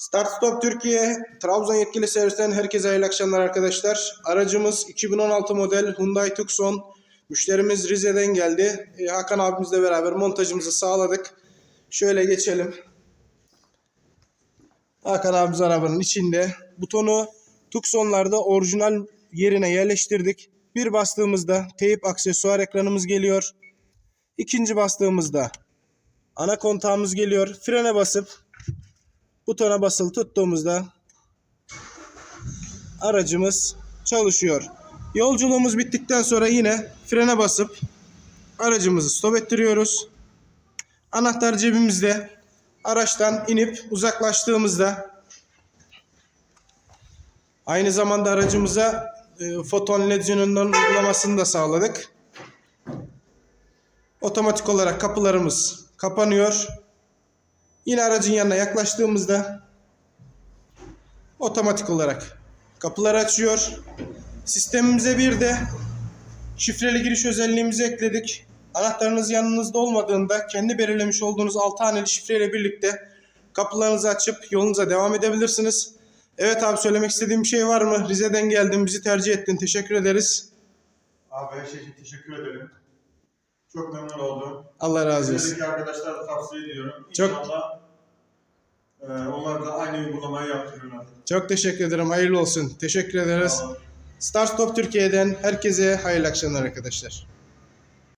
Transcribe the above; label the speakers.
Speaker 1: Start Stop Türkiye, Trabzon yetkili servisten herkese hayırlı akşamlar arkadaşlar. Aracımız 2016 model Hyundai Tucson. Müşterimiz Rize'den geldi. Ee, Hakan abimizle beraber montajımızı sağladık. Şöyle geçelim. Hakan abimiz arabanın içinde. Butonu Tucson'larda orijinal yerine yerleştirdik. Bir bastığımızda teyip aksesuar ekranımız geliyor. İkinci bastığımızda ana kontağımız geliyor. Frene basıp butona basılı tuttuğumuzda aracımız çalışıyor. Yolculuğumuz bittikten sonra yine frene basıp aracımızı stop ettiriyoruz. Anahtar cebimizde. Araçtan inip uzaklaştığımızda aynı zamanda aracımıza e, foton led yönünden uygulamasını da sağladık. Otomatik olarak kapılarımız kapanıyor. Yine aracın yanına yaklaştığımızda otomatik olarak kapıları açıyor. Sistemimize bir de şifreli giriş özelliğimizi ekledik. Anahtarınız yanınızda olmadığında kendi belirlemiş olduğunuz 6 haneli şifreyle birlikte kapılarınızı açıp yolunuza devam edebilirsiniz. Evet abi söylemek istediğim bir şey var mı? Rize'den geldin, bizi tercih ettin. Teşekkür ederiz.
Speaker 2: Abi her şey için teşekkür ederim. Çok memnun oldum.
Speaker 1: Allah razı olsun.
Speaker 2: Rize'deki arkadaşlara da tavsiye ediyorum.
Speaker 1: Çok-
Speaker 2: İnşallah e, onlar da aynı uygulamayı yaptırırlar.
Speaker 1: Çok teşekkür ederim. Hayırlı olsun. Teşekkür ederiz. Start Stop Türkiye'den herkese hayırlı akşamlar arkadaşlar.